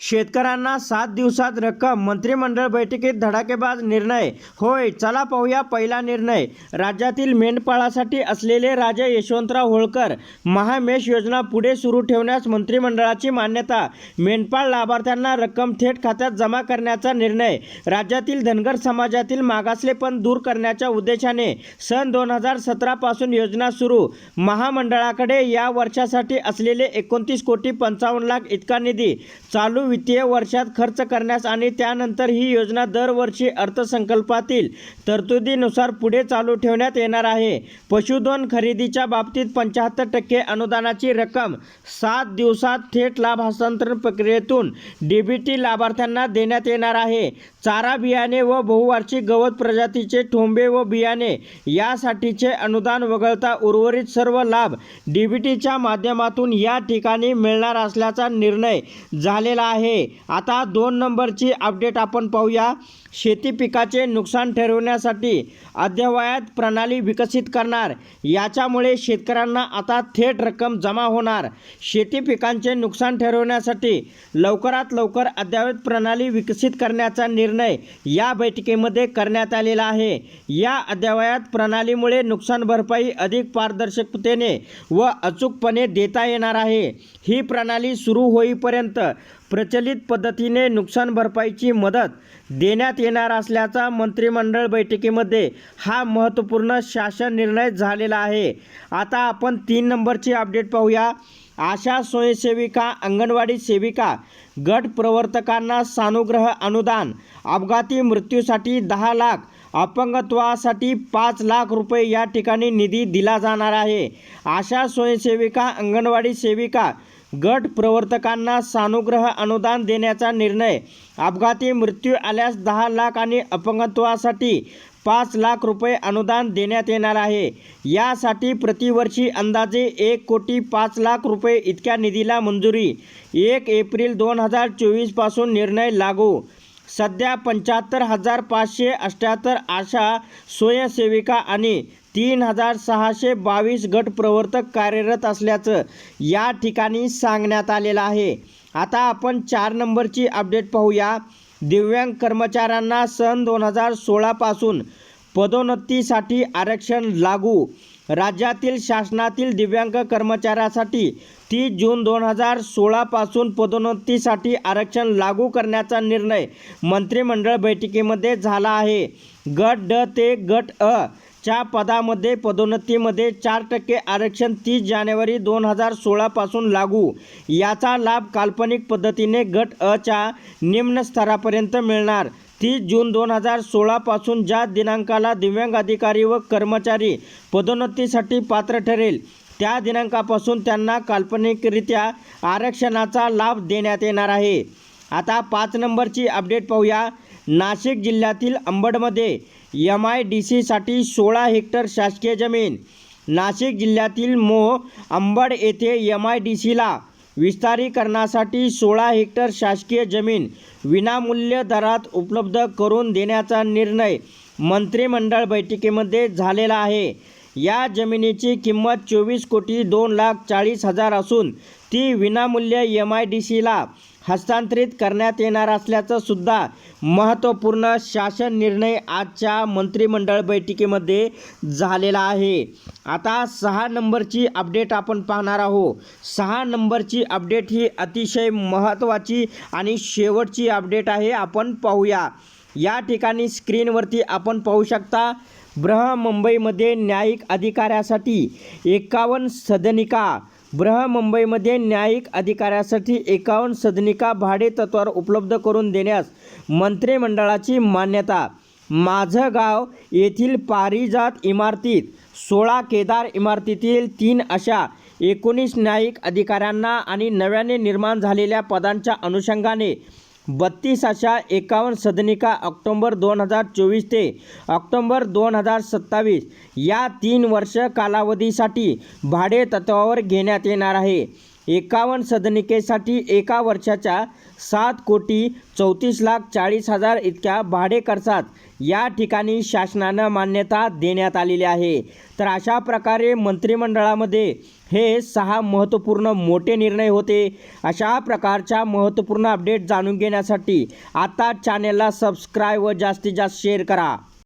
शेतकऱ्यांना सात दिवसात रक्कम मंत्रिमंडळ बैठकीत धडाकेबाज निर्णय. होय चला पाहूया पहिला निर्णय. राज्यातील मेंढपाळासाठी असलेले राजे यशवंतराव होळकर महामेष योजना पुढे सुरू ठेवण्यास मंत्रिमंडळाची मान्यता. मेंढपाळ लाभार्थ्यांना रक्कम थेट खात्यात जमा करण्याचा निर्णय. राज्यातील धनगर समाजातील मागासलेपण दूर करण्याच्या उद्देशाने सन दोन हजार सतरापासून योजना सुरू. महामंडळाकडे या वर्षासाठी असलेले एकोणतीस कोटी पंचावन्न लाख इतका निधी. चालू वित्तीय वर्षात खर्च करण्यास आणि त्यानंतर ही योजना दरवर्षी अर्थसंकल्पातील तरतुदीनुसार पुढे चालू ठेवण्यात येणार आहे. पशुधन खरेदीच्या बाबतीत पंच्याहत्तर टक्के अनुदानाची रक्कम सात दिवसात थेट लाभ हस्तांतरण प्रक्रियेतून डीबीटी लाभार्थ्यांना देण्यात येणार आहे. चारा बियाणे व बहुवार्षिक गवत प्रजातीचे ठोंबे व बियाणे यासाठीचे अनुदान वगळता उर्वरित सर्व लाभ डीबीटीच्या माध्यमातून या ठिकाणी मिळणार असल्याचा निर्णय झालेला आहे. आता दोन नंबरची अपडेट आपण पाहूया. शेती पिकाचे नुकसान ठरवण्यासाठी अद्ययावत प्रणाली विकसित करणार. याच्यामुळे शेतकऱ्यांना आता थेट रक्कम जमा होणार. शेती पिकांचे नुकसान ठरवण्यासाठी लवकरात लवकर अद्ययावत प्रणाली विकसित करण्याचा निर्णय या बैठकीमध्ये करण्यात आलेला आहे. या अद्ययावत प्रणालीमुळे नुकसान भरपाई अधिक पारदर्शकतेने व अचूकपणे देता येणार आहे. ही प्रणाली सुरू होईपर्यंत प्रचलित पद्धतीने नुकसान भरपाईची मदत देण्यात येणार असल्याचा मंत्रिमंडळ बैठकीमध्ये हा महत्त्वपूर्ण शासन निर्णय झालेला आहे. आता आपण तीन नंबरची अपडेट पाहूया. आशा स्वयंसेविका अंगणवाडी सेविका गट प्रवर्तकांना सानुग्रह अनुदान अपघाती मृत्यूसाठी दहा लाख अपंगत्वासाठी पाच लाख रुपये या ठिकाणी निधी दिला जाणार आहे. आशा स्वयंसेविका अंगणवाडी सेविका गट प्रवर्तकांना सानुग्रह अनुदान देण्याचा निर्णय. अपघाती मृत्यू आल्यास दहा लाख आणि अपंगत्वासाठी पाच लाख रुपये अनुदान देण्यात येणार आहे. यासाठी प्रतिवर्षी अंदाजे एक कोटी पाच लाख रुपये इतक्या निधीला मंजुरी. एक एप्रिल दोन हजार चोवीसपासून निर्णय लागू. सध्या पंच्याहत्तर हजार पाचशे अठ्ठ्याहत्तर आशा स्वयंसेविका आणि तीन हजार सहाशे बावीस गट प्रवर्तक कार्यरत असल्याचं या ठिकाणी सांगण्यात आलेलं आहे. आता आपण चार नंबरची अपडेट पाहूया. दिव्यांग कर्मचाऱ्यांना सन दोन हजार सोळापासून पदोन्नतीसाठी आरक्षण लागू. राज्यातील शासनातील दिव्यांग कर्मचाऱ्यासाठी तीस जून दोन हजार सोळापासून पदोन्नतीसाठी आरक्षण लागू करण्याचा निर्णय मंत्रिमंडळ बैठकीमध्ये झाला आहे. गट ड ते गट अ च्या पदामध्ये पदोन्नतीमध्ये चार टक्के आरक्षण तीस जानेवारी दोन हजार सोळापासून लागू. याचा लाभ काल्पनिक पद्धतीने गट अच्या निम्न स्तरापर्यंत मिळणार. तीस जून दोन हजार सोळापासून ज्या दिनांकाला दिव्यांग अधिकारी व कर्मचारी पदोन्नतीसाठी पात्र ठरेल त्या दिनांकापासून त्यांना काल्पनिकरित्या आरक्षणाचा लाभ देण्यात येणार आहे. आता पाच नंबरची अपडेट पाहूया. नाशिक जिल्ह्यातील अंबडमध्ये एम आय डी सीसाठी सोळा हेक्टर शासकीय जमीन. नाशिक जिल्ह्यातील मोह अंबड येथे एम आय डी सीला विस्तारीकरणासाठी सोळा हेक्टर शासकीय जमीन विनामूल्य दरात उपलब्ध करून देण्याचा निर्णय मंत्रिमंडळ बैठकीमध्ये झालेला आहे. या जमिनीची किंमत चोवीस कोटी दोन लाख चाळीस हजार असून ती विनामूल्य एम आय डी सीला हस्तांतरित करण्यात येणार असल्याचं सुद्धा महत्त्वपूर्ण शासन निर्णय आजच्या मंत्रिमंडळ बैठकीमध्ये झालेला आहे. आता सहा नंबरची अपडेट आपण पाहणार आहोत. सहा नंबरची अपडेट ही अतिशय महत्त्वाची आणि शेवटची अपडेट आहे आपण पाहूया. या ठिकाणी स्क्रीनवरती आपण पाहू शकता बृहमुंबईमध्ये न्यायिक अधिकाऱ्यासाठी एकावन्न सदनिका बृहमुंबईमध्ये न्यायिक अधिकाऱ्यासाठी एकावन्न सदनिका भाडे तत्वावर उपलब्ध करून देण्यास मंत्रिमंडळाची मान्यता. माझं गाव येथील पारिजात इमारतीत सोळा केदार इमारतीतील तीन अशा एकोणीस न्यायिक अधिकाऱ्यांना आणि नव्याने निर्माण झालेल्या पदांच्या अनुषंगाने बत्तीस अशा एकावन्न सदनिका ऑक्टोंबर दोन हजार चोवीस ते ऑक्टोंबर दोन हजार सत्तावीस या तीन वर्ष कालावधीसाठी भाडे तत्वावर घेण्यात येणार आहे. एकावन्न सदनिकेसाठी एका वर्षाच्या सात कोटी चौतीस लाख चाळीस हजार इतक्या भाडे खर्चात या ठिकाणी शासनानं मान्यता देण्यात आलेली आहे. तर अशा प्रकारे मंत्रिमंडळामध्ये हे सहा महत्त्वपूर्ण मोठे निर्णय होते. अशा प्रकारच्या महत्त्वपूर्ण अपडेट जाणून घेण्यासाठी आता चॅनेलला सबस्क्राईब व जास्तीत जास्त शेअर करा.